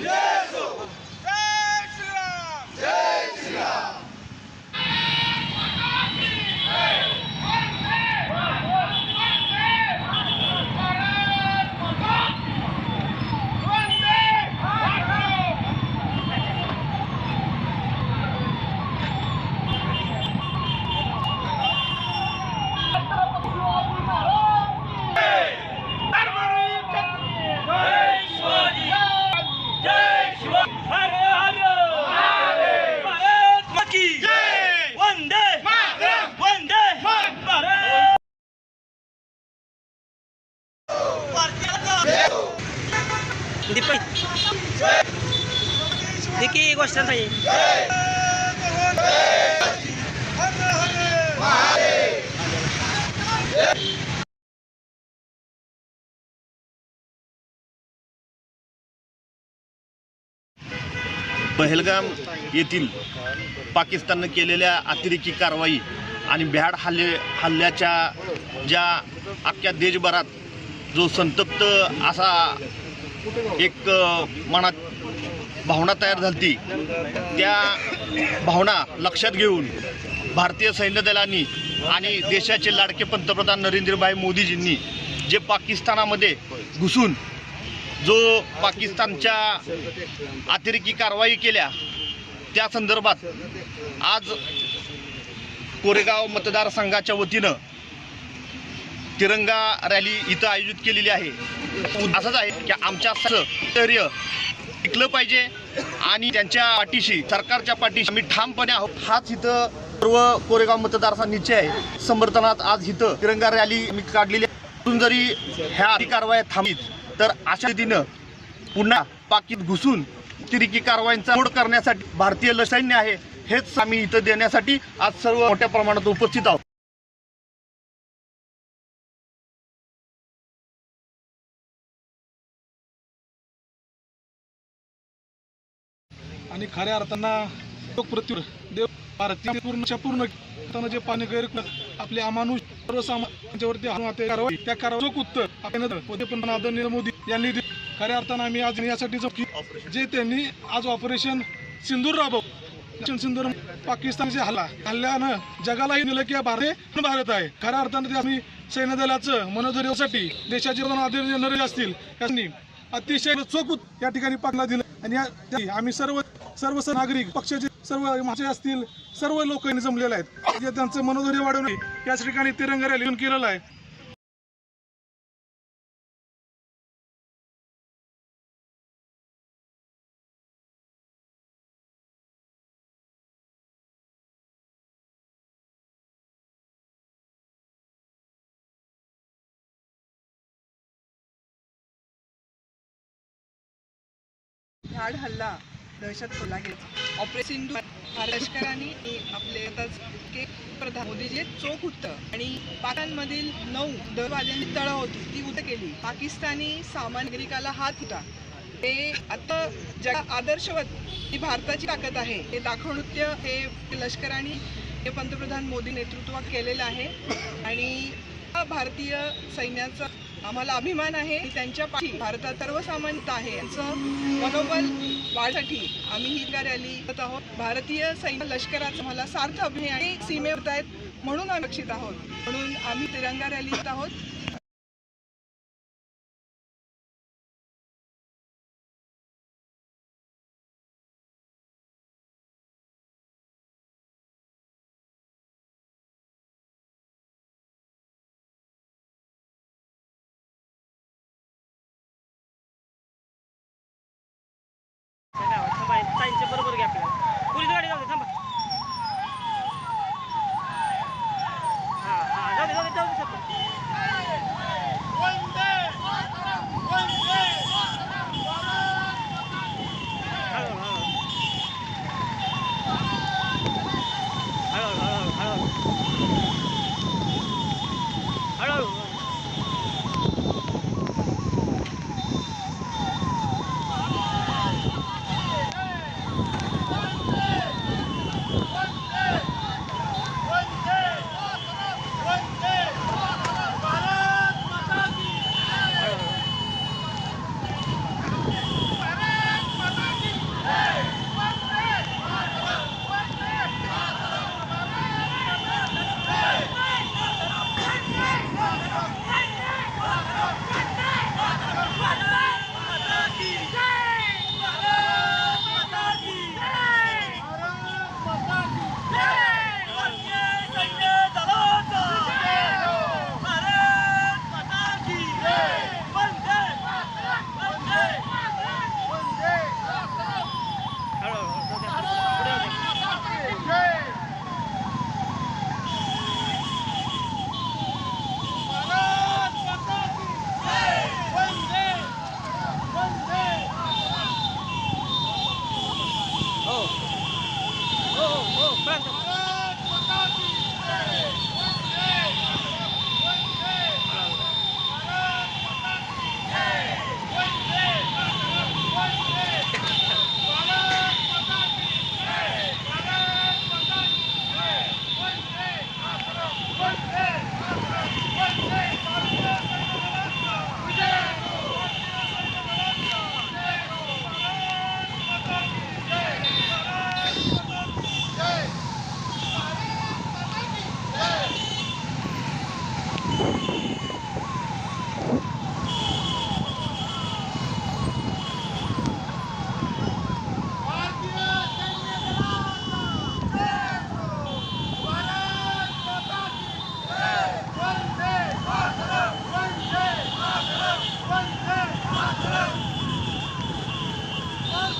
Yeah! Deepak. देखी गोष्ट नाही पहलगाम येथील पाकिस्ताननं केलेल्या अतिरेकी कारवाई आणि भ्याड हल्ले हल्ल्याच्या ज्या अख्ख्या देशभरात जो संतप्त असा एक मनात भावना तयार झाली त्या भावना लक्षात घेऊन भारतीय सैन्य दलांनी आणि देशाचे लाडके पंतप्रधान नरेंद्रभाई मोदीजींनी जे पाकिस्तानामध्ये घुसून जो पाकिस्तानच्या अतिरेकी कारवाई केल्या त्या संदर्भात आज कोरेगाव मतदारसंघाच्या वतीनं तिरंगा रॅली इथं आयोजित केलेली आहे. असंच आहे की आमच्या सहकार्य टिकलं पाहिजे आणि त्यांच्या पाठीशी सरकारच्या पाठीशी आम्ही ठामपणे आहोत. हाच इथं सर्व कोरेगाव मतदारसंघ निश्चय आहे. समर्थनात आज इथं तिरंगा रॅली मी काढलेली आहे. जरी ह्या कारवाया थांबलीत तर अशा रीतीनं पुन्हा पाकीत घुसून तिरिकी कारवायांचा मोड करण्यासाठी भारतीय लसैन्य आहे हेच आम्ही इथं देण्यासाठी आज सर्व मोठ्या प्रमाणात उपस्थित आहोत. आणि खऱ्या अर्थानं लोकप्रत्युर देव भारतीय पूर्णच्या पूर्ण त्यांना जे पाणी गैर आपले अमानुष सर्वसामान्यांच्यावरती हाणून ते कारवाई त्या कारवाई उत्तर आपण पण आदरणीय मोदी यांनी खऱ्या अर्थानं आम्ही आज यासाठी जो जे त्यांनी आज ऑपरेशन सिंदूर राबव ऑपरेशन सिंदूर पाकिस्तानचे हल्ला हल्ल्यानं जगालाही दिलं की भारत भारत आहे. खऱ्या अर्थानं ते आम्ही सैन्य दलाचं मनोधैर्यासाठी देशाचे आदरणीय नरेंद्र असतील यांनी अतिशय चोख या ठिकाणी पाकला दिलं. आणि आम्ही सर्व सर्व नागरिक पक्षाचे सर्व माझे असतील सर्व लोक जमलेले आहेत. जे त्यांचं मनोधैर्य वाढवणे याच ठिकाणी तिरंगा रॅली केलेला आहे. झाड हल्ला. दहशत खोला गेला ऑपरेशन लष्कराने आपले आताच के प्रधान मोदीजी चोख उत्तर आणि पाकिस्तानमधील नऊ दहशतवाद्यांची तळ होती ती उत केली. पाकिस्तानी सामान्य नागरिकाला हात होता. ते आता जगा आदर्शवत ही भारताची ताकद आहे. हे दाखवणृत्य हे लष्कराने हे पंतप्रधान मोदी नेतृत्वात केलेलं आहे. आणि हा भारतीय सैन्याचा आम्हाला अभिमान आहे की त्यांच्या पाठी भारतात सर्वसामान्यता आहे. यांचं मनोबल वाढसाठी आम्ही ही रॅली करत आहोत. भारतीय सैन्य लष्कराचं मला सार्थ अभिनय आणि सीमेवर आहेत म्हणून आम्ही आहोत. म्हणून आम्ही तिरंगा रॅली आहोत.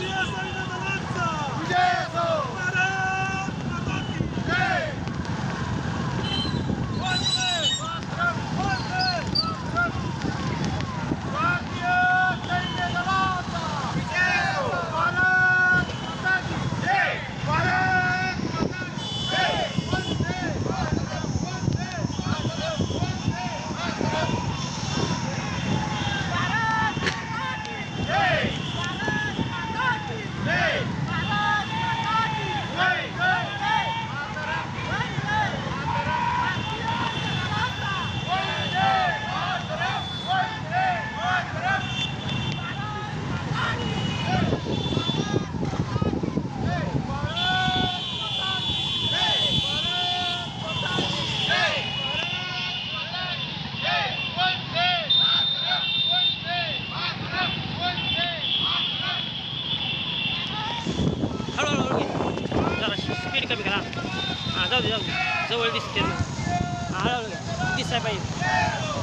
何? जवळ दिसते दिसाय पाहिजे.